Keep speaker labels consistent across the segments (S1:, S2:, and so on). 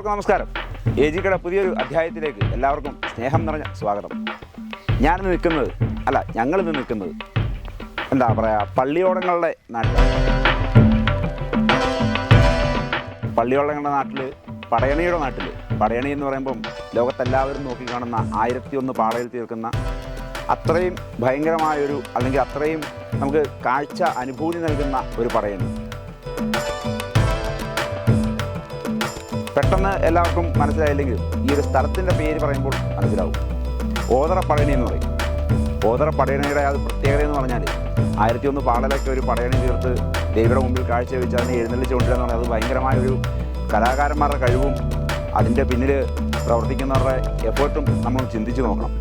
S1: എല്ലാവർക്കും നമസ്കാരം. എ കട പുതിയൊരു അധ്യായത്തിലേക്ക് എല്ലാവർക്കും സ്നേഹം നിറഞ്ഞ സ്വാഗതം. ഞാനിന്ന് നിൽക്കുന്നത് അല്ല ഞങ്ങളിന്ന് നിൽക്കുന്നത് എന്താ പറയുക പള്ളിയോടങ്ങളുടെ നാട്ടിലാണ്. പള്ളിയോടങ്ങളുടെ നാട്ടിൽ പടയണിയുടെ നാട്ടിൽ പടയണി എന്ന് പറയുമ്പം ലോകത്തെല്ലാവരും നോക്കിക്കാണുന്ന ആയിരത്തി ഒന്ന് പാടയിൽ തീർക്കുന്ന അത്രയും ഭയങ്കരമായൊരു അല്ലെങ്കിൽ അത്രയും നമുക്ക് കാഴ്ച അനുഭൂതി നൽകുന്ന ഒരു പടയണി. പെട്ടെന്ന് എല്ലാവർക്കും മനസ്സിലായില്ലെങ്കിൽ ഈ ഒരു സ്ഥലത്തിന്റെ പേര് പറയുമ്പോൾ മനസ്സിലാവും. ഓതറ പടയണി എന്ന് പറയും. ഓതറ പടയണിയുടെ ആ പ്രത്യേകത എന്ന് പറഞ്ഞാൽ ആയിരത്തി ഒന്ന് പാടലൊക്കെ ഒരു പടയണി തീർത്ത് ദേവിയുടെ മുമ്പിൽ കാഴ്ചവെച്ച് അതിനെ എഴുന്നള്ളിച്ച് കൊണ്ടുവരാന്ന് പറഞ്ഞാൽ അത് ഭയങ്കരമായ ഒരു കലാകാരന്മാരുടെ കഴിവും അതിന്റെ പിന്നിൽ പ്രവർത്തിക്കുന്നവരുടെ എഫേർട്ടും നമ്മൾ ചിന്തിച്ച് നോക്കണം.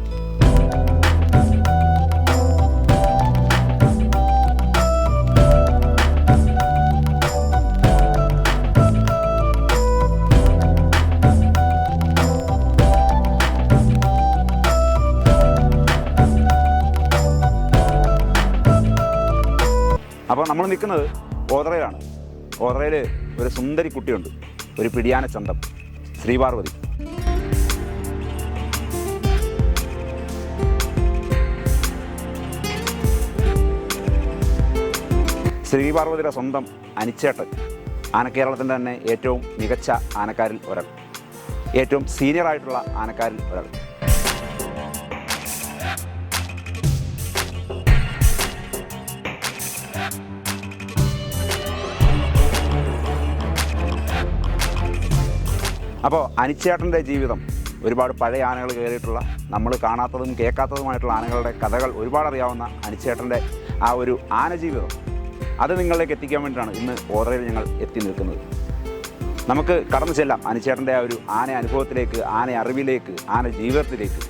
S1: അപ്പോൾ നമ്മൾ നിൽക്കുന്നത് ഓതറയിലാണ്. ഓതറയിൽ ഒരു സുന്ദരി കുട്ടിയുണ്ട്. ഒരു പിടിയാന ചന്തം. ശ്രീപാർവതി. ശ്രീപാർവതിയുടെ സ്വന്തം അനിച്ചേട്ടൻ. ആനക്കേരളത്തിന്റെ തന്നെ ഏറ്റവും മികച്ച ആനക്കാരിൽ ഒരാൾ. ഏറ്റവും സീനിയർ ആയിട്ടുള്ള ആനക്കാരിൽ ഒരാൾ. അപ്പോൾ അനിച്ചേട്ടന്റെ ജീവിതം ഒരുപാട് പഴയ ആനകൾ കയറിയിട്ടുള്ള നമ്മൾ കാണാത്തതും കേൾക്കാത്തതുമായിട്ടുള്ള ആനകളുടെ കഥകൾ ഒരുപാട് അറിയാവുന്ന അനിച്ചേട്ടന്റെ ആ ഒരു ആന ജീവിതം. അത് നിങ്ങളിലേക്ക് എത്തിക്കാൻ വേണ്ടിയിട്ടാണ് ഇന്ന് ഓർഡറിൽ ഞങ്ങൾ എത്തി നിൽക്കുന്നത്. നമുക്ക് കടന്നു ചെല്ലാം അനിച്ചേട്ടന്റെ ആ ഒരു ആന അനുഭവത്തിലേക്ക് ആന അറിവിലേക്ക് ആന ജീവിതത്തിലേക്ക്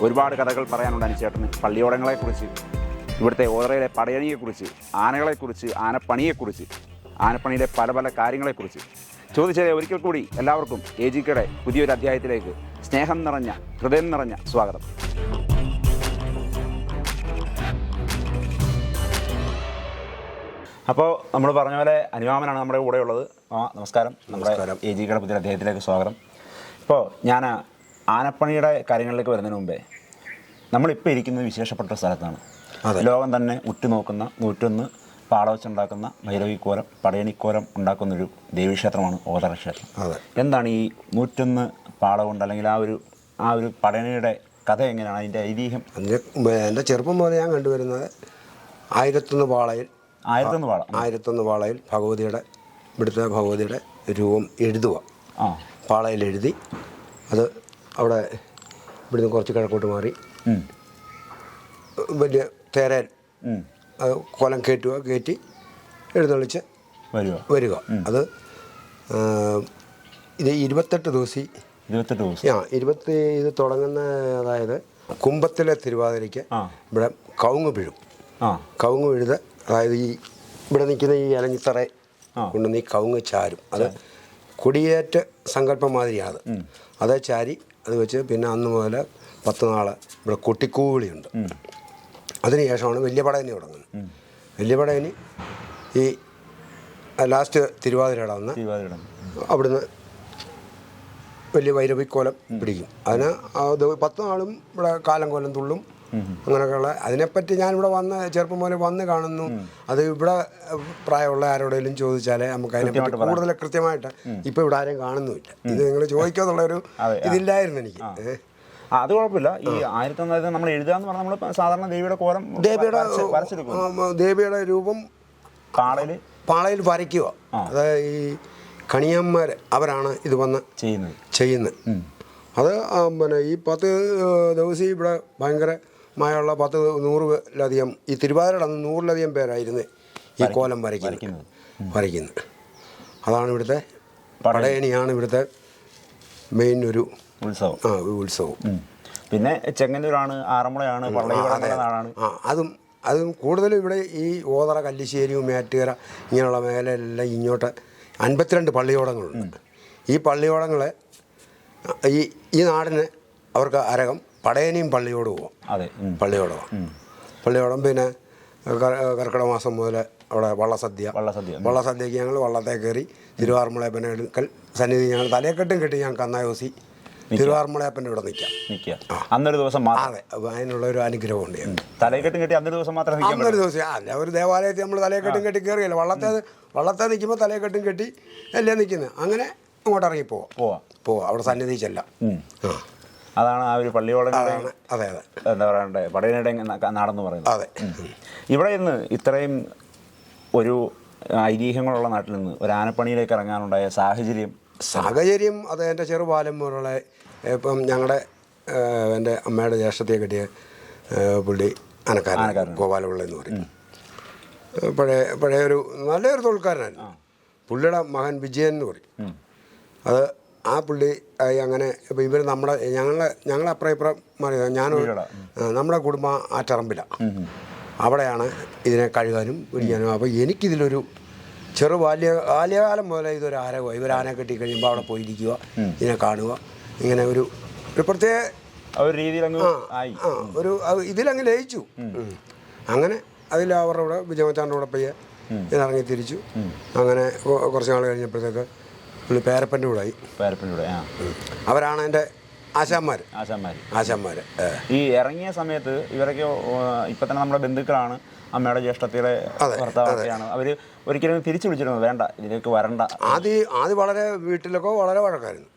S1: ഒരുപാട് കഥകൾ പറയാനുണ്ട് അനിച്ചേട്ടന്. പള്ളിയോടങ്ങളെക്കുറിച്ച് ഇവിടുത്തെ ഓതറയിലെ പടയണിയെക്കുറിച്ച് ആനകളെക്കുറിച്ച് ആനപ്പണിയെക്കുറിച്ച് ആനപ്പണിയിലെ പല പല കാര്യങ്ങളെക്കുറിച്ച്. ചോദിച്ചത് ഒരിക്കൽ കൂടി എല്ലാവർക്കും എ ജി കെയുടെ പുതിയൊരു അധ്യായത്തിലേക്ക് സ്നേഹം നിറഞ്ഞ ഹൃദയം നിറഞ്ഞ സ്വാഗതം. അപ്പോൾ നമ്മൾ പറഞ്ഞ പോലെ അനുവാമനാണ് നമ്മുടെ കൂടെ ഉള്ളത് ആ നമസ്കാരം. നമ്മുടെ എ ജി കെയുടെ പുതിയ അധ്യായത്തിലേക്ക് സ്വാഗതം. ഇപ്പോൾ ഞാൻ ആനപ്പണിയുടെ കാര്യങ്ങളിലേക്ക് വരുന്നതിന് മുമ്പേ നമ്മളിപ്പോൾ ഇരിക്കുന്നത് വിശേഷപ്പെട്ട സ്ഥലത്താണ്.
S2: അതെ.
S1: ലോകം തന്നെ ഉറ്റുനോക്കുന്ന നൂറ്റൊന്ന് പാട വെച്ചുണ്ടാക്കുന്ന ഭൈരവിക്കോലം പടയണിക്കോലം ഉണ്ടാക്കുന്നൊരു ദേവീക്ഷേത്രമാണ് ഓതറ ക്ഷേത്രം
S2: അതെ.
S1: എന്താണ് ഈ നൂറ്റൊന്ന് പാള കൊണ്ട് അല്ലെങ്കിൽ ആ ഒരു ആ ഒരു പടയണിയുടെ കഥ എങ്ങനെയാണ്? അതിന്റെ ഐതിഹ്യം?
S2: അതിന്റെ എന്റെ ചെറുപ്പം മുതൽ ഞാൻ കണ്ടുവരുന്നത് ആയിരത്തൊന്ന് പാളയിൽ
S1: ആയിരത്തൊന്ന് പാള.
S2: ആയിരത്തൊന്ന് പാളയിൽ ഭഗവതിയുടെ ഇവിടുത്തെ ഭഗവതിയുടെ രൂപം എഴുതുക.
S1: ആ.
S2: പാളയിൽ എഴുതി അത് അവിടെ ഇവിടുന്ന് കുറച്ച് കിഴക്കോട്ട് മാറി. വലിയ. അത് കോലം കയറ്റുക കയറ്റി എഴുന്നള്ളിച്ച്
S1: വരിക.
S2: വരിക. അത് ഇത് ഇരുപത്തെട്ട് ദിവസം
S1: ഇരുപത്തെട്ട് ദിവസം.
S2: ആ ഇരുപത്തി ഇത് തുടങ്ങുന്ന അതായത് കുംഭത്തിലെ തിരുവാതിരയ്ക്ക് ഇവിടെ കവുങ്ങ് വീഴും. കവുങ്ങ് വീഴുത് അതായത് ഈ ഇവിടെ നിൽക്കുന്ന ഈ അലഞ്ഞിത്തറ
S1: കൊണ്ട്
S2: കൊണ്ടുവന്ന് ഈ കവുങ്ങ് ചാരും. അത് കൊടിയേറ്റ സങ്കല്പം മാതിരിയാണ് അത്. അത് ചാരി അത് വെച്ച് പിന്നെ അന്ന് മുതൽ പത്ത് നാൾ ഇവിടെ കൊട്ടിക്കൂവിളിയുണ്ട്. അതിനുശേഷമാണ് വലിയ പടയണി തുടങ്ങുന്നത്. വലിയ പടയണി ഈ ലാസ്റ്റ് തിരുവാതിരയുടെ അന്ന് അവിടുന്ന് വലിയ വൈരവിക്കോലം പിടിക്കും. അതിന് അത് പത്ത് നാളും ഇവിടെ കാലം കോലം തുള്ളും അങ്ങനെയൊക്കെയുള്ള അതിനെപ്പറ്റി ഞാനിവിടെ വന്ന് ചെറുപ്പം മുതലേ വന്ന് കാണുന്നു. അത് ഇവിടെ പ്രായമുള്ള ആരോടെങ്കിലും ചോദിച്ചാലേ നമുക്ക് അതിനെപ്പറ്റി കൂടുതൽ കൃത്യമായിട്ട് ഇപ്പം ഇവിടെ ആരെയും കാണുന്നുമില്ല. ഇത് നിങ്ങൾ ചോദിക്കാന്നുള്ള ഒരു
S1: അതെ,
S2: ഇതില്ലായിരുന്നു എനിക്ക്. ഏ.
S1: ആ, അത് കുഴപ്പമില്ല. ഈ ആയിരത്തി ഒന്നായിരത്തി നമ്മൾ എഴുതാന്ന് പറഞ്ഞാൽ നമ്മൾ സാധാരണ ദേവിയുടെ കോലം
S2: ദേവിയുടെ രൂപം
S1: കാളയിൽ
S2: പാളയിൽ വരയ്ക്കുക. അതായത് ഈ കണിയന്മാർ അവരാണ് ഇത് വന്ന്
S1: ചെയ്യുന്നത്.
S2: ചെയ്യുന്നത്. അത് പിന്നെ ഈ പത്ത് ദിവസം ഇവിടെ ഭയങ്കരമായുള്ള പത്ത് നൂറിലധികം ഈ തിരുവാതിരയുടെ അന്ന് നൂറിലധികം പേരായിരുന്നു ഈ കോലം വരയ്ക്കുന്നത്. വരയ്ക്കുന്നത്. അതാണ് ഇവിടുത്തെ പടയണിയാണ് ഇവിടുത്തെ മെയിൻ ഒരു
S1: ഉത്സവം.
S2: ആ ഉത്സവം.
S1: പിന്നെ ചെങ്ങന്നൂരാണ് ആറന്മുളയാണ് പള്ളി നാടാണ്.
S2: ആ അതും അതും കൂടുതലും ഇവിടെ ഈ ഓതറ കല്ലിശ്ശേരിയും മേറ്റുകര ഇങ്ങനെയുള്ള മേഖലയിലെല്ലാം ഇങ്ങോട്ട് അൻപത്തിരണ്ട് പള്ളിയോടങ്ങളുണ്ട്. ഈ പള്ളിയോടങ്ങളെ ഈ ഈ നാടിന് അവർക്ക് അരകം പടയനിയും പള്ളിയോട്
S1: ഉം.
S2: പള്ളിയോടം പള്ളിയോടം പിന്നെ കർ- കർക്കിടക മാസം മുതൽ അവിടെ വള്ളസദ്യ.
S1: വള്ളസദ്യ.
S2: വള്ളസദ്യക്ക് ഞങ്ങൾ വള്ളത്തെ കയറി തിരുവാർമുള പിന്നെ എടുക്കൽ സന്നിധി ഞങ്ങൾ തലയെക്കെട്ടും കെട്ടി ഞാൻ കന്നായോസി തിരുവാർമളയപ്പന്റെ ഇവിടെ നിൽക്കാം.
S1: നിൽക്കുക. അന്നൊരു ദിവസം
S2: അതെ അതിനുള്ള ഒരു അനുഗ്രഹം ഉണ്ട്
S1: തലയെക്കെട്ടും കെട്ടി അന്നൊരു ദിവസം മാത്രം
S2: അന്നൊരു ദിവസം അല്ല ഒരു ദേവാലയത്തിൽ നമ്മൾ തലയെക്കെട്ടും കെട്ടി കയറിയല്ലോ? വള്ളത്തെ വള്ളത്തെ നിൽക്കുമ്പോൾ തലയെക്കെട്ടും കെട്ടി അല്ലേ നിൽക്കുന്നത് അങ്ങനെ അങ്ങോട്ട് ഇറങ്ങി പോവാം.
S1: പോവാം.
S2: പോവാം അവിടെ സന്നിധി ചെല്ലാം.
S1: അതാണ് ആ ഒരു പള്ളിയോടെ
S2: അതാണ് അതെ അതെ.
S1: എന്താ പറയണ്ടേ? പടയനയുടെ നാടെന്ന് പറയുന്നത്.
S2: അതെ.
S1: ഇവിടെ ഇന്ന് ഇത്രയും ഒരു ഐതിഹ്യങ്ങളുള്ള നാട്ടിൽ നിന്ന് ഒരു ആനപ്പണിയിലേക്ക് ഇറങ്ങാനുണ്ടായ സാഹചര്യം
S2: സാഹചര്യം അത് എന്റെ ചെറുപാലം മുതലുള്ള ഇപ്പം ഞങ്ങളുടെ എന്റെ അമ്മയുടെ ജ്യേഷ്ഠത്തെ കെട്ടിയ പുള്ളി അനക്കാരൻ. ഗോപാലപിള്ള എന്ന് പറയും. പഴയ പഴയ ഒരു നല്ലൊരു തൊഴിൽക്കാരനായിരുന്നു പുള്ളിയുടെ മകൻ വിജയൻ എന്ന് പറയും. അത് ആ പുള്ളി അങ്ങനെ ഇപ്പം ഇവർ നമ്മുടെ ഞങ്ങളെ ഞങ്ങളെ അപ്പുറം ഇപ്പുറം മാറി ഞാൻ. നമ്മുടെ കുടുംബം ആ
S1: ഉം.
S2: അവിടെയാണ് ഇതിനെ കഴുകാനും പിടിക്കാനും. അപ്പോൾ എനിക്കിതിലൊരു ചെറു ബാല്യ ബാല്യകാലം മുതലേ ഇതൊരു ആരവമാണ് ഇവരാനെ കെട്ടി കഴിയുമ്പോൾ അവിടെ പോയിരിക്കുക ഇതിനെ കാണുക. ഇങ്ങനെ ഒരു ഒരു പ്രത്യേക
S1: ഒരു രീതിയിൽ അങ്ങ് ആയി.
S2: ആ ഒരു അത് ഇതിലങ്ങ് ലയിച്ചു. അങ്ങനെ അതിൽ അവരുടെ കൂടെ വിജയമച്ചാന്റെ കൂടെ പയ്യെ ഇതിറങ്ങി തിരിച്ചു. അങ്ങനെ കുറച്ച് നാൾ കഴിഞ്ഞപ്പോഴത്തേക്ക് പുള്ളി പേരപ്പന്റെ കൂടെ ആയി.
S1: പേരപ്പന്റെ ആ.
S2: അവരാണ് എന്റെ ആശാന്മാർ
S1: ആശാന്മാർ
S2: ആശാന്മാർ
S1: ഈ ഇറങ്ങിയ സമയത്ത് ഇവരൊക്കെ ഇപ്പൊ തന്നെ നമ്മുടെ ബന്ധുക്കളാണ്. അമ്മയുടെ ജ്യേഷ്ഠത്തിയുടെ ഭർത്താവൊക്കെയാണ്. അവർ ഒരിക്കലും തിരിച്ചു വിളിച്ചിരുന്നു. വേണ്ട ഇതിലേക്ക് വരണ്ട.
S2: ആദ്യം ആദ്യം വളരെ വീട്ടിലൊക്കെ വളരെ വഴക്കായിരുന്നു.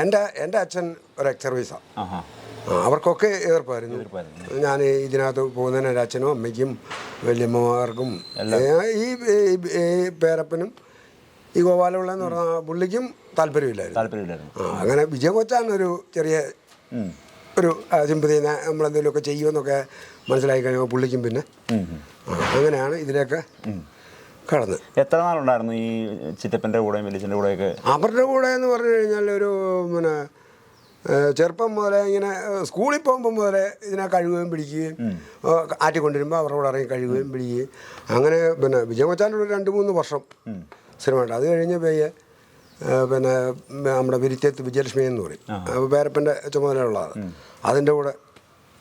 S2: എന്റെ എന്റെ അച്ഛൻ ഒരു എക്സ് സർവീസാണ് അവർക്കൊക്കെ എതിർപ്പായിരുന്നു. ഞാൻ ഇതിനകത്ത് പോകുന്നതിന് എന്റെ അച്ഛനും അമ്മയ്ക്കും വല്യമ്മമാർക്കും ഈ പേരപ്പനും ഈ ഗോപാലപിള്ള എന്ന് പറഞ്ഞ പുള്ളിക്കും താല്പര്യമില്ലായിരുന്നു.
S1: താല്പര്യമില്ലായിരുന്നു.
S2: ആ, അങ്ങനെ വിജയ കൊച്ചാൻ ഒരു ചെറിയ ഒരു സിമ്പതി നമ്മളെന്തെങ്കിലുമൊക്കെ ചെയ്യുമെന്നൊക്കെ മനസ്സിലായി കഴിഞ്ഞാൽ പുള്ളിക്കും പിന്നെ. അങ്ങനെയാണ് ഇതിലേക്ക് കടന്ന്.
S1: എത്ര നാളുണ്ടായിരുന്നു ഈ ചിറ്റപ്പന്റെ കൂടെയും വലിയച്ഛന്റെ കൂടെയൊക്കെ?
S2: അവരുടെ കൂടെ എന്ന് പറഞ്ഞു കഴിഞ്ഞാൽ ഒരു പിന്നെ ചെറുപ്പം മുതലേ ഇങ്ങനെ സ്കൂളിൽ പോകുമ്പോൾ മുതലേ ഇതിനെ കഴുകുകയും പിടിക്കുകയും ആറ്റിക്കൊണ്ടിരുമ്പോൾ അവരുടെ കൂടെ ഇറങ്ങി കഴുകുകയും പിടിക്കുകയും. അങ്ങനെ പിന്നെ വിജയമച്ചാന്റെ ഒരു രണ്ട് മൂന്ന് വർഷം. സ്ഥിരമായിട്ട് അത് കഴിഞ്ഞ് പയ്യെ പിന്നെ നമ്മുടെ വിരിത്തേത്ത് വിജയലക്ഷ്മി എന്ന് പറയും. അപ്പോൾ പേരപ്പന്റെ ചുമതലയുള്ളതാണ്. അതിന്റെ കൂടെ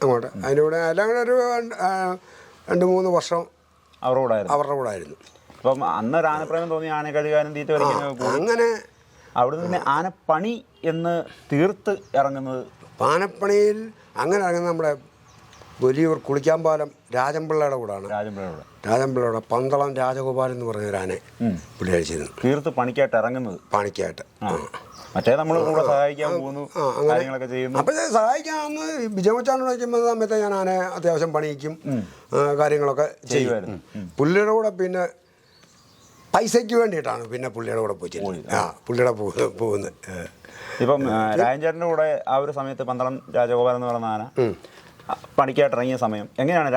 S2: അങ്ങോട്ട്. അതിന്റെ കൂടെ എല്ലാം കൂടെ ഒരു രണ്ട് മൂന്ന് വർഷം
S1: അവരുടെ
S2: അവരുടെ കൂടെ ആയിരുന്നു.
S1: അപ്പം അന്ന് ഒരു ആനപ്രേമം തോന്നി ആന കഴുകാനും തീറ്റ
S2: അങ്ങനെ
S1: അവിടെ നിന്ന് ആനപ്പണി എന്ന് തീർത്ത് ഇറങ്ങുന്നത്
S2: ആനപ്പണിയിൽ അങ്ങനെ ഇറങ്ങുന്ന നമ്മുടെ വലിയൊരു കുളിക്കാമ്പാലം രാജംപിള്ളയുടെ കൂടാണ്.
S1: രാജംപിള്ളയുടെ
S2: രാജൻപിള്ളയുടെ പന്തളം രാജഗോപാലൻ എന്ന് പറഞ്ഞ ഒരു ആനെ പുള്ളി അഴിച്ചിരുന്നു
S1: തീർത്ത് പണിക്കായിട്ട് ഇറങ്ങുന്നത്.
S2: പണിക്കായിട്ട്.
S1: മറ്റേ നമ്മൾ കൂടെ സഹായിക്കാൻ പോകുന്നു കാര്യങ്ങളൊക്കെ ചെയ്യുന്നു.
S2: അപ്പം സഹായിക്കാമെന്ന് വിജയമച്ചാണ്ട് വയ്ക്കുമ്പോൾ സമയത്ത് ഞാൻ ആനെ അത്യാവശ്യം പണിയിക്കും കാര്യങ്ങളൊക്കെ ചെയ്യും.
S1: ചെയ്യുമായിരുന്നു.
S2: പുള്ളിയുടെ കൂടെ പിന്നെ പൈസയ്ക്ക് വേണ്ടിയിട്ടാണ് പിന്നെ പുള്ളിയുടെ കൂടെ പോയി. ആ പുള്ളിയുടെ പോകുന്നത്.
S1: ഇപ്പം രാജൻചേട്ടന്റെ കൂടെ ആ ഒരു സമയത്ത് പന്തളം രാജഗോപാലൻ എന്ന് പറഞ്ഞ ആന ആ, പണിക്കായിട്ട് ഇറങ്ങിയ സമയം. എങ്ങനെയാണ്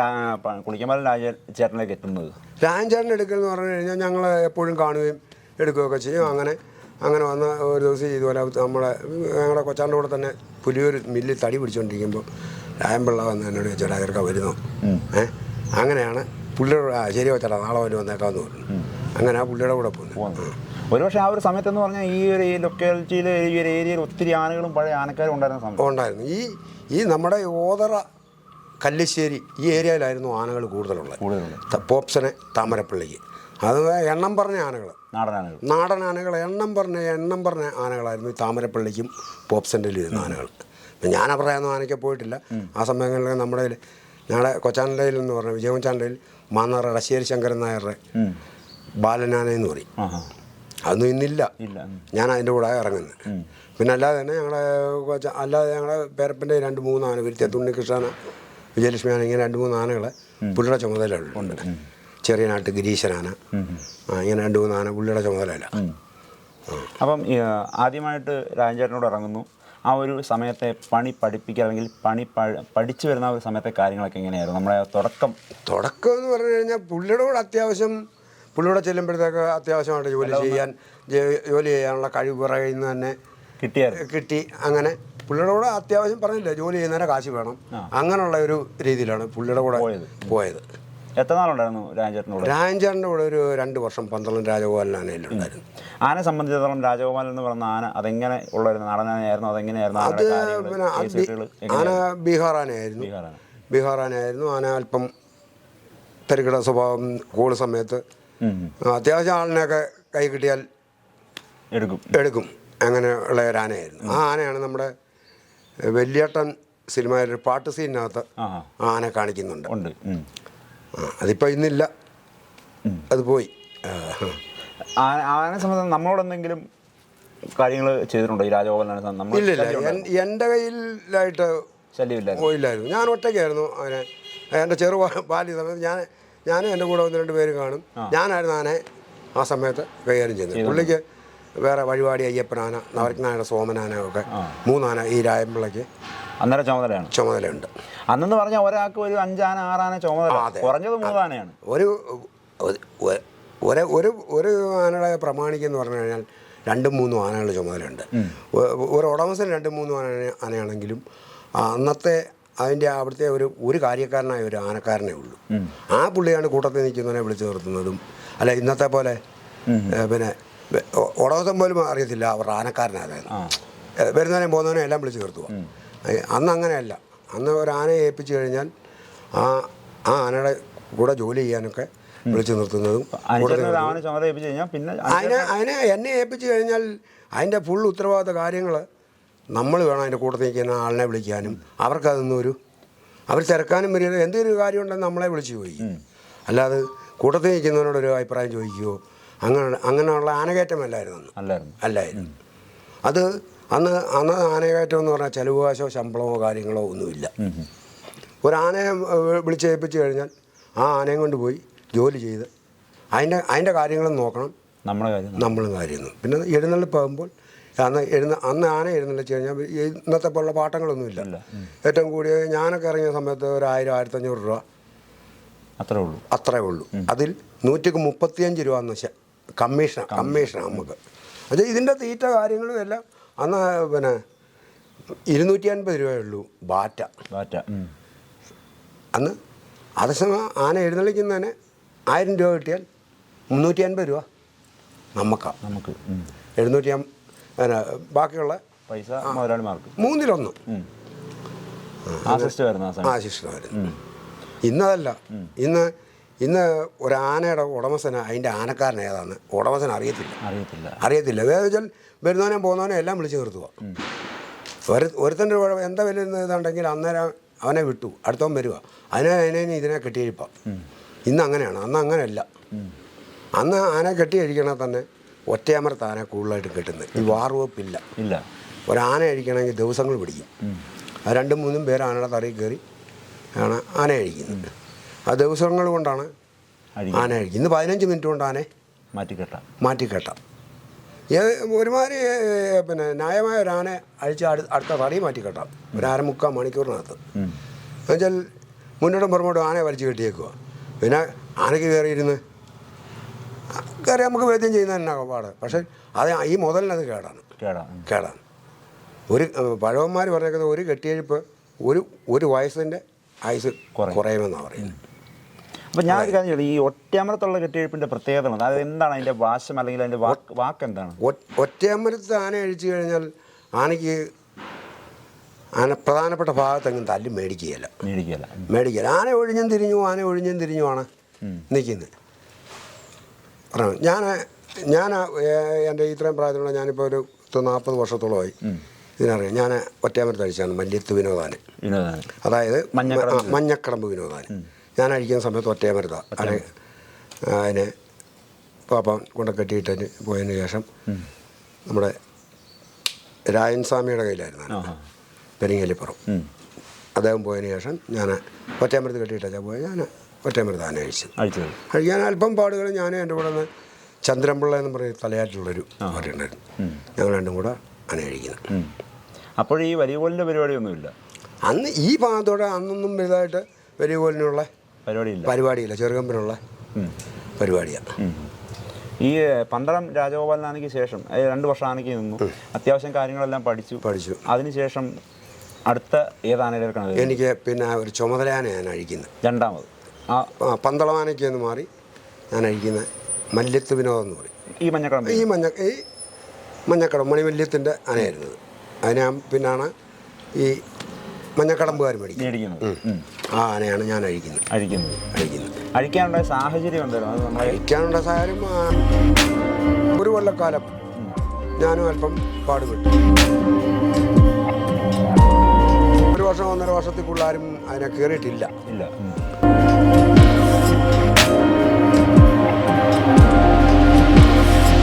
S1: കുളിക്കമ്പലം രാജചേട്ടനിലേക്ക് എത്തുന്നത്?
S2: രാജചേട്ടൻ എടുക്കൽ എന്ന് പറഞ്ഞു കഴിഞ്ഞാൽ ഞങ്ങൾ എപ്പോഴും കാണുകയും എടുക്കുകയൊക്കെ ചെയ്യും. അങ്ങനെ അങ്ങനെ വന്ന ഒരു ദിവസം ഇതുപോലെ നമ്മളെ ഞങ്ങളുടെ കൊച്ചാന്റെ കൂടെ തന്നെ പുലിയൊരു മില്ലിൽ തടി പിടിച്ചുകൊണ്ടിരിക്കുമ്പോൾ രായൻപിള്ള വന്ന് എന്നോട് ചേട്ടാ ചെറുക്ക വരുന്നു? ഏ? അങ്ങനെയാണ് പുള്ളിയുടെ ആ ശരി വെച്ചാടാ നാളെ വരും വന്നേക്കാന്ന് പറഞ്ഞു. അങ്ങനെ ആ പുള്ളിയുടെ കൂടെ പോകുന്നു
S1: ഒരുപക്ഷെ ആ ഒരു സമയത്തെന്ന് പറഞ്ഞാൽ ഈ ഒരു ലൊക്കാലിറ്റിയിൽ ഈ ഒരു ഏരിയയിൽ ഒത്തിരി ആനകളും പഴയ ആനക്കാരും ഉണ്ടായിരുന്ന സമയം.
S2: ഉണ്ടായിരുന്നു. ഈ ഈ നമ്മുടെ ഓതറ കല്ലിശ്ശേരി ഈ ഏരിയയിലായിരുന്നു ആനകൾ കൂടുതലുള്ളത്. പോപ്സനെ താമരപ്പള്ളിക്ക്. അത് എണ്ണം പറഞ്ഞ ആനകൾ
S1: നാടൻ ആനകൾ
S2: എണ്ണം പറഞ്ഞ എണ്ണം പറഞ്ഞ ആനകളായിരുന്നു ഈ താമരപ്പള്ളിക്കും പോപ്സന്റെയിലും ഇരുന്ന ആനകൾ. ഞാൻ അവരുടെയൊന്നും ആനയ്ക്ക് പോയിട്ടില്ല. ആ സമയങ്ങളിൽ നമ്മുടെ ഞങ്ങളുടെ കൊച്ചാണ്ടയിൽ എന്ന് പറഞ്ഞ വിജയകൊച്ചാണ്ടയിൽ മാന്നാർ റശ്ശേരി ശങ്കരൻ നായരുടെ. ബാലനാന എന്ന് പറയും. അതൊന്നും ഇന്നില്ല. ഞാൻ അതിന്റെ കൂടെ ഇറങ്ങുന്നത്. പിന്നെ അല്ലാതെ തന്നെ ഞങ്ങളുടെ അല്ലാതെ ഞങ്ങളുടെ പേരപ്പന്റെ രണ്ട് മൂന്ന് ആന വിരുത്തിയ ഉണ്ണികൃഷ്ണന വിജയലക്ഷ്മി ആന ഇങ്ങനെ രണ്ട് മൂന്ന് ആനകളെ പുള്ളിയുടെ ചുമതലയുണ്ട് ചെറിയ നാട്ട് ഗിരീശനാന ഇങ്ങനെ രണ്ട് മൂന്ന് ആന പുള്ളിയുടെ ചുമതലയില്ല
S1: അപ്പം ആദ്യമായിട്ട് രാജചേട്ടനോട് ഇറങ്ങുന്നു. ആ ഒരു സമയത്തെ പണി പഠിപ്പിക്കുക അല്ലെങ്കിൽ പണി പഠിച്ചു വരുന്ന ആ ഒരു സമയത്തെ കാര്യങ്ങളൊക്കെ എങ്ങനെയായിരുന്നു? നമ്മുടെ തുടക്കം.
S2: തുടക്കം എന്ന് പറഞ്ഞു കഴിഞ്ഞാൽ പുള്ളിയുടെ കൂടെ അത്യാവശ്യം പുള്ളിയുടെ ചെല്ലുമ്പോഴത്തേക്ക് അത്യാവശ്യമായിട്ട് ജോലി ചെയ്യാൻ ജോലി ചെയ്യാനുള്ള കഴിവ് പറയുന്ന തന്നെ
S1: കിട്ടിയ
S2: കിട്ടി. അങ്ങനെ പുള്ളിയുടെ കൂടെ അത്യാവശ്യം പറഞ്ഞില്ല ജോലി ചെയ്യുന്നതിന് കാശ് വേണം. അങ്ങനെയുള്ള ഒരു രീതിയിലാണ് പുള്ളിയുടെ കൂടെ
S1: പോയത്. എത്ര നാളുണ്ടായിരുന്നു രാജൻചേട്ടനോട്
S2: രാജാറിന്റെ കൂടെ ഒരു രണ്ട് വർഷം പന്തളം രാജഗോപാലനാനയിലുണ്ടായിരുന്നു
S1: ആനെ സംബന്ധിച്ചിടത്തോളം രാജഗോപാലൻ എന്ന് പറഞ്ഞ ആന അതെങ്ങനെ ഉള്ള ഒരു നാടനാനയായിരുന്നു അതെങ്ങനെയായിരുന്നു
S2: അത് പിന്നെ ആന
S1: ബീഹാറാനായിരുന്നു
S2: ബീഹാർ ആനയായിരുന്നു
S1: ബീഹാർ ആന
S2: ആനയായിരുന്നു ആന അല്പം തിരക്കിട സ്വഭാവം കൂടുതൽ സമയത്ത്. അത്യാവശ്യം ആളിനെയൊക്കെ കൈ കിട്ടിയാൽ
S1: എടുക്കും.
S2: എടുക്കും. അങ്ങനെയുള്ള ഒരു ആനയായിരുന്നു. ആ ആനയാണ് നമ്മുടെ വെല്ലിയേട്ടൻ സിനിമയിൽ ഒരു പാട്ട് സീനിനകത്ത് ആന കാണിക്കുന്നുണ്ട്.
S1: ഉണ്ട്.
S2: അതിപ്പോൾ ഇന്നില്ല. അത് പോയി.
S1: ആനെ സംബന്ധിച്ച് നമ്മളോട് എന്തെങ്കിലും കാര്യങ്ങൾ ചെയ്തിട്ടുണ്ടോ? ഈ രാജഗോപാലനാണ്
S2: ഇല്ലില്ല എന്റെ കയ്യിലായിട്ട് പോയില്ലായിരുന്നു. ഞാൻ ഒറ്റയ്ക്കായിരുന്നു അവനെ. എന്റെ ചെറു ബാല്യ സമയത്ത് ഞാൻ ഞാനും എന്റെ കൂടെ ഒന്ന് രണ്ട് പേര് കാണും. ഞാനായിരുന്നു ആനെ ആ സമയത്ത് കൈകാര്യം ചെയ്യുന്നത്. പുള്ളിക്ക് വേറെ വഴിപാടി അയ്യപ്പനാന നവരത്നാന സോമനാന ഒക്കെ മൂന്നാന ഈ രായമ്പിള്ളയ്ക്ക്
S1: അന്നേരം ചുമതലയാണ്.
S2: ചുമതലയുണ്ട്.
S1: അന്നെന്ന് പറഞ്ഞാൽ ഒരാൾക്ക് ഒരു അഞ്ചാന ആറാന ചുമതല. കുറഞ്ഞത് മൂന്നാനയാണ്.
S2: ഒരു ഒരു- ഒരു ഒരു ആനയുടെ പ്രമാണിക്കെന്ന് പറഞ്ഞു കഴിഞ്ഞാൽ രണ്ടും മൂന്നും ആനകളുടെ ചുമതലയുണ്ട്. ഒരു ഉടമസ്ഥൻ രണ്ടും മൂന്നും ആന ആനയാണെങ്കിലും അന്നത്തെ അതിന്റെ അവിടുത്തെ ഒരു ഒരു കാര്യക്കാരനായ ഒരു ആനക്കാരനേ ഉള്ളൂ. ആ പുള്ളിയാണ് കൂട്ടത്തിൽ നിൽക്കുന്നവനെ വിളിച്ചു നിർത്തുന്നതും അല്ല ഇന്നത്തെ പോലെ പിന്നെ വെ- ഒ- ഉടമസ്ഥൻ പോലും അറിയത്തില്ല അവർ ആനക്കാരനായിരുന്നു വരുന്നവനെ പോകുന്നവനെ എല്ലാം വിളിച്ച് നിർത്തുക അന്ന് അങ്ങനെയല്ല. അന്ന് ഒരു ആനയെ ഏൽപ്പിച്ചു കഴിഞ്ഞാൽ ആ ആ ആനയുടെ കൂടെ ജോലി ചെയ്യാനൊക്കെ വിളിച്ചു നിർത്തുന്നതും അതിനെ അതിനെ എന്നെ ഏൽപ്പിച്ചു കഴിഞ്ഞാൽ അതിന്റെ ഫുൾ ഉത്തരവാദിത്ത കാര്യങ്ങൾ നമ്മൾ വേണം അതിന്റെ കൂട്ടത്തിൽ നിൽക്കുന്ന ആളിനെ വിളിക്കാനും. അവർക്കതൊന്നും ഒരു അവർ തിരക്കാനും വരിക എന്തെങ്കിലും കാര്യം ഉണ്ടെങ്കിൽ നമ്മളെ വിളിച്ചു ചോദിക്കും. അല്ലാതെ കൂട്ടത്തിൽ നിൽക്കുന്നവനോടൊരു അഭിപ്രായം ചോദിക്കുകയോ അങ്ങനെ അങ്ങനെയുള്ള ആനകയറ്റമല്ലായിരുന്നു അന്ന്.
S1: അല്ലായിരുന്നു.
S2: അല്ലായിരുന്നു. അത് അന്ന് അന്ന് ആനകയറ്റം എന്ന് പറഞ്ഞാൽ ചെലവുകാശോ ശമ്പളമോ കാര്യങ്ങളോ ഒന്നുമില്ല. ഒരു ആനയെ വിളിച്ചേൽപ്പിച്ച് കഴിഞ്ഞാൽ ആ ആനയും കൊണ്ട് പോയി ജോലി ചെയ്ത് അതിന്റെ അതിന്റെ കാര്യങ്ങളും നോക്കണം.
S1: നമ്മളെ കാര്യം
S2: നമ്മളും കാര്യമൊന്നും പിന്നെ എഴുന്നള്ളിപ്പാകുമ്പോൾ അന്ന് എഴുന്ന അന്ന് ആന എഴുന്നള്ളിച്ച് കഴിഞ്ഞാൽ ഇന്നത്തെ പോലുള്ള പാട്ടങ്ങളൊന്നുമില്ല. ഏറ്റവും കൂടിയ ഞാനൊക്കെ ഇറങ്ങിയ സമയത്ത് ഒരു ആയിരം ആയിരത്തഞ്ഞൂറ് രൂപ.
S1: അത്രേ ഉള്ളൂ.
S2: അത്രേ ഉള്ളൂ. അതിൽ നൂറ്റിക്ക് മുപ്പത്തിയഞ്ച് രൂപ എന്ന് വെച്ചാൽ കമ്മീഷൻ കമ്മീഷനാണ് നമുക്ക്. അത് ഇതിന്റെ തീറ്റ കാര്യങ്ങളും എല്ലാം അന്ന് പിന്നെ ഇരുന്നൂറ്റി അൻപത് രൂപയേ ഉള്ളൂ ബാറ്റ
S1: ബാറ്റ.
S2: അന്ന് അതേസമയം ആന എഴുന്നള്ളിക്കുന്നതിന് ആയിരം രൂപ കിട്ടിയാൽ മുന്നൂറ്റി അൻപത് രൂപ നമുക്കാണ്
S1: നമുക്ക്.
S2: എഴുന്നൂറ്റി പിന്നെ ബാക്കിയുള്ള
S1: പൈസ മുതലാളിമാർക്ക്.
S2: മൂന്നിലൊന്ന്.
S1: ആ
S2: ആശിഷ്ടമായിരുന്നു ഇന്നതല്ല. ഇന്ന് ഇന്ന് ഒരു ആനയുടെ ഉടമസ്ഥന് അതിന്റെ ആനക്കാരൻ ഏതാന്ന്? ഉടമസ്ഥന് അറിയത്തില്ല.
S1: അറിയത്തില്ല.
S2: അറിയത്തില്ല. വേറെ വെച്ചാൽ വരുന്നവനെ പോകുന്നവനെ എല്ലാം വിളിച്ചു നിർത്തുക ഒരു ഒരുത്തന്റെ എന്താ വലിയ ഇതുണ്ടെങ്കിൽ അന്നേരം അവനെ വിട്ടു. അടുത്തവൻ വരിക അതിനെ അതിനെ ഇതിനെ കെട്ടിയിരിപ്പാം. ഇന്ന് അങ്ങനെയാണ്. അന്ന് അങ്ങനെയല്ല. അന്ന് ആന കെട്ടി അഴിക്കണേ തന്നെ ഒറ്റയാമരത്ത് ആന കൂടുതലായിട്ട് കെട്ടുന്നത്. ഈ വാർവപ്പില്ല
S1: ഇല്ല.
S2: ഒരാന അഴിക്കണമെങ്കിൽ ദിവസങ്ങൾ പിടിക്കും. ആ രണ്ടും മൂന്നും പേര് ആനയുടെ തറയിൽ കയറി ആണ് ആന അഴിക്കുന്നത്. ആ ദിവസങ്ങൾ കൊണ്ടാണ്. ആന അഴിക്കുക ഇന്ന് പതിനഞ്ച് മിനിറ്റ് കൊണ്ട് ആനെ
S1: മാറ്റിക്കെട്ടാം.
S2: മാറ്റിക്കെട്ടാം. ഏത് ഒരുമാതിരി പിന്നെ ന്യായമായ ഒരു ആന അഴിച്ച് അടുത്ത അടുത്ത തടി മാറ്റിക്കെട്ടാം. ഒരു അര മുക്കാൽ മണിക്കൂറിനകത്ത്. എന്നുവെച്ചാൽ മുന്നോട്ടും പുറമോട്ടും ആനയെ വലിച്ചു കെട്ടിയേക്കുക പിന്നെ ആനയ്ക്ക് കയറിയിരുന്ന് കയറി നമുക്ക് വേദ്യം ചെയ്യുന്ന തന്നെ പാട്. പക്ഷേ അത് ഈ മുതലിനത് കേടാണ്. കേടാണ്. ഒരു പഴവന്മാർ പറഞ്ഞേക്കുന്നത് ഒരു കെട്ടിയഴിപ്പ് ഒരു ഒരു വയസ്സിന്റെ ആയുസ് കുറയുമെന്നാണ് പറയുന്നത്.
S1: അപ്പം ഞാൻ ഒരു കാര്യം ഈ ഒറ്റയമരത്തുള്ള കെട്ടിയെഴുപ്പിന്റെ പ്രത്യേകത അത് എന്താണ് അതിന്റെ വാശം അല്ലെങ്കിൽ അതിന്റെ വാക്ക് വാക്ക് എന്താണ്?
S2: ഒറ്റയമരത്ത് ആന അഴിച്ചു കഴിഞ്ഞാൽ ആനയ്ക്ക് ആന പ്രധാനപ്പെട്ട ഭാഗത്തെങ്ങും തല്ലി മേടിക്കുകയില്ല.
S1: മേടിക്കുകയല്ല.
S2: മേടിക്കുകയില്ല. ആന ഒഴിഞ്ഞും തിരിഞ്ഞു ആന ഒഴിഞ്ഞും തിരിഞ്ഞുമാണ് നിൽക്കുന്നത്. ഞാൻ ഞാൻ എന്റെ ഇത്രയും പ്രായത്തിലുള്ള ഞാനിപ്പോൾ ഒരു നാൽപ്പത് വർഷത്തോളമായി ഇതിനറിയാം. ഞാൻ ഒറ്റയമ്പലത്ത് അഴിച്ചാണ് മല്യത്ത് വിനോദാന്. അതായത്
S1: മഞ്ഞക്കടമ്പ്.
S2: വിനോദാന്. ഞാൻ അഴിക്കുന്ന സമയത്ത് ഒറ്റയമരുത അതിനെ അതിനെ പാപ്പൻ കൊണ്ട് കെട്ടിയിട്ടതിന് പോയതിന് ശേഷം നമ്മുടെ രായൻ സ്വാമിയുടെ കയ്യിലായിരുന്നു. പെരിങ്ങലിപ്പുറം. അദ്ദേഹം പോയതിന് ശേഷം ഞാൻ ഒറ്റയമരുത്ത് കെട്ടിയിട്ടാ പോയി ഞാൻ ഒറ്റയമരുത്ത് ആന അഴിച്ചു
S1: അഴിച്ചത്.
S2: അഴിക്കാൻ അല്പം പാടുകൾ ഞാൻ എന്റെ കൂടെ നിന്ന് ചന്ദ്രൻപിള്ള എന്ന് പറയുന്ന തലയാറ്റിലുള്ളൊരു പാട്ടുണ്ടായിരുന്നു ഞങ്ങൾ രണ്ടും കൂടെ ആന അഴിക്കുന്നു
S1: ഉം. അപ്പോൾ ഈ വലിയ പോലിന്റെ പരിപാടിയൊന്നുമില്ല?
S2: അന്ന് ഈ ഭാഗത്തോടെ അന്നൊന്നും വലുതായിട്ട് വലിയ കോലിനുള്ള
S1: പരിപാടിയില്ല.
S2: പരിപാടിയില്ല. ചെറുകമ്പിനുള്ള. പരിപാടിയാണ്
S1: ഈ പന്തളം രാജഗോപാലനാനയ്ക്ക് ശേഷം രണ്ടു വർഷം ആനയ്ക്ക് നിന്നു അത്യാവശ്യം കാര്യങ്ങളെല്ലാം പഠിച്ചു.
S2: പഠിച്ചു.
S1: അതിനുശേഷം അടുത്ത ഏതാണ്
S2: എനിക്ക് പിന്നെ ഒരു ചുമതലയാണ് ഞാൻ അഴിക്കുന്നത്.
S1: രണ്ടാമത്. ആ.
S2: ആ, പന്തളമാനയ്ക്ക് എന്ന് മാറി ഞാൻ അഴിക്കുന്ന മല്യത്ത് വിനോദം എന്ന് പറയും.
S1: ഈ മഞ്ഞക്കടം
S2: ഈ മഞ്ഞ ഈ മഞ്ഞക്കടം മണിമല്യത്തിന്റെ അനയായിരുന്നത് അതിനാ പിന്നാണ് ഈ മഞ്ഞക്കടമ്പുകാർ മേടിക്കുന്നത്.
S1: മേടിക്കുന്നത്
S2: ആ ആനയാണ് ഞാൻ അഴിക്കുന്നത്.
S1: അഴിക്കുന്നത്.
S2: അഴിക്കുന്നത്.
S1: അഴിക്കാനുള്ള സാഹചര്യം എന്തായിരുന്നു? അത് നമ്മളെ
S2: അഴിക്കാനുള്ള സാഹചര്യം ആ, ഒരു കൊല്ലക്കാലം ഞാനും അല്പം പാടുപെട്ടു. ഒരു വർഷം ഒന്നര വർഷത്തിൽ ആരും അതിനെ കയറിയിട്ടില്ല.
S1: ഇല്ല.